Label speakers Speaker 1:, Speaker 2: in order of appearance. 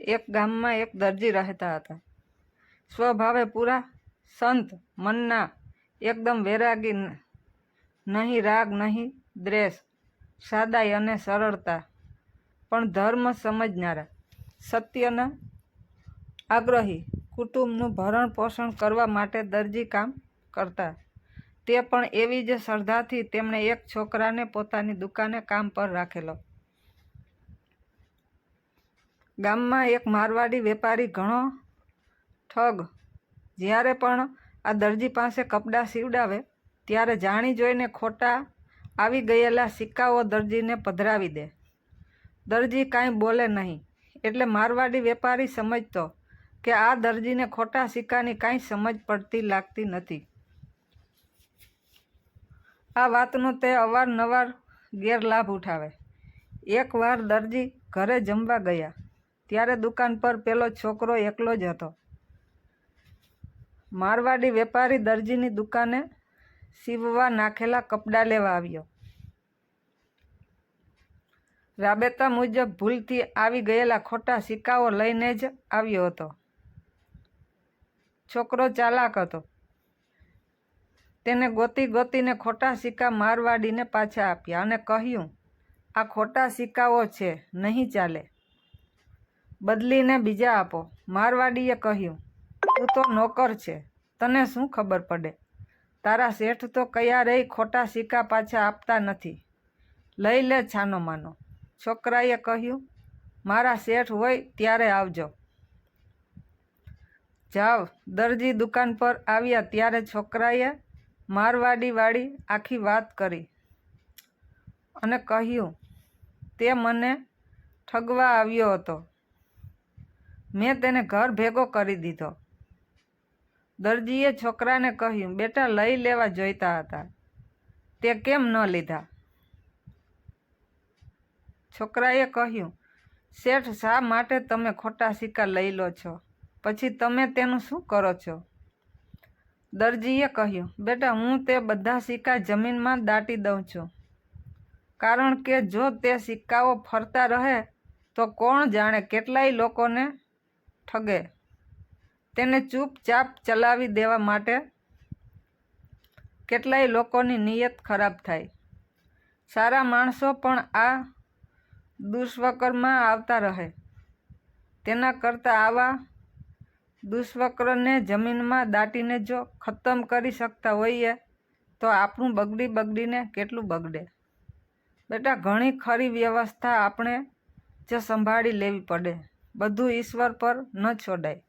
Speaker 1: એક ગામમાં એક દરજી રહેતા હતા. સ્વભાવે પૂરા, સંત, મનના, એકદમ વૈરાગી નહીં રાગ, નહીં દ્રેસ સાદાઈ અને સરળતા. પણ ધર્મ સમજનારા, સત્યના આગ્રહી, કુટુંબનું ભરણ પોષણ કરવા માટે દરજી કામ કરતા. તે પણ એવી જ શ્રદ્ધાથી તેમણે એક છોકરાને પોતાની દુકાને કામ પર રાખેલો. ગામમાં એક મારવાડી વેપારી ઘણો ઠગ. જ્યારે પણ આ દરજી પાસે કપડાં સીવડાવે, ત્યારે જાણી જોઈને ખોટા આવી ગયેલા સિક્કાઓ દરજીને પધરાવી દે. દરજી કાંઈ બોલે નહીં, એટલે મારવાડી વેપારી સમજતો કે આ દરજીને ખોટા સિક્કાની કાંઈ સમજ પડતી લાગતી નથી. આ વાતનો તે અવારનવાર ગેરલાભ ઉઠાવે. એકવાર દરજી ઘરે જમવા ગયા. ત્યારે દુકાન પર પેલો છોકરો એકલો જ હતો. મારવાડી વેપારી દરજીની દુકાને સીવવા નાખેલા કપડાં લેવા આવ્યો. રાબેતા મુજબ ભૂલથી આવી ગયેલા ખોટા સિક્કાઓ લઈને જ આવ્યો હતો. છોકરો ચાલાક હતો. તેને ગોતી ગોતીને ખોટા સિક્કા મારવાડીને પાછા આપ્યા અને કહ્યું, આ ખોટા સિક્કાઓ છે, નહીં ચાલે. બદલીને બીજા આપો. મારવાડીએ કહ્યું, તું તો નોકર છે. તને શું ખબર પડે? તારા શેઠ તો કયા રહી ખોટા સિક્કા પાછા આપતા નથી. લઈ લે છાનો માનો. છોકરાએ કહ્યું, મારા શેઠ હોય ત્યારે આવજો. જાઓ દરજી દુકાન પર આવ્યા ત્યારે છોકરાએ મારવાડીવાળી આખી વાત કરી અને કહ્યું, તે મને ઠગવા આવ્યો હતો. મેં તેને ઘર ભેગો કરી દીધો. દરજીએ છોકરાને કહ્યું, બેટા, લઈ લેવા જોઈતા હતા. તે કેમ ન લીધા? છોકરાએ કહ્યું, શેઠ, શા માટે તમે ખોટા સિક્કા લઈ લો છો? પછી તમે તેનું શું કરો છો? દરજીએ કહ્યું, બેટા, હું તે બધા સિક્કા જમીનમાં દાટી દઉં છું. કારણ કે જો તે સિક્કાઓ ફરતા રહે, તો કોણ જાણે કેટલાય લોકોને ઠગે. તેને ચૂપચાપ ચલાવી દેવા માટે કેટલાય લોકોની નિયત ખરાબ થાય. સારા માણસો પણ આ દુષ્વકરમાં આવતા રહે. તેના કરતાં આવા દુષ્વક્રને જમીનમાં દાટીને જો ખતમ કરી શકતા હોઈએ, તો આપણું બગડી બગડીને કેટલું બગડે. બેટા, ઘણી ખરી વ્યવસ્થા આપણે જ સંભાળી લેવી પડે. બધું ઈશ્વર પર ન છોડાય.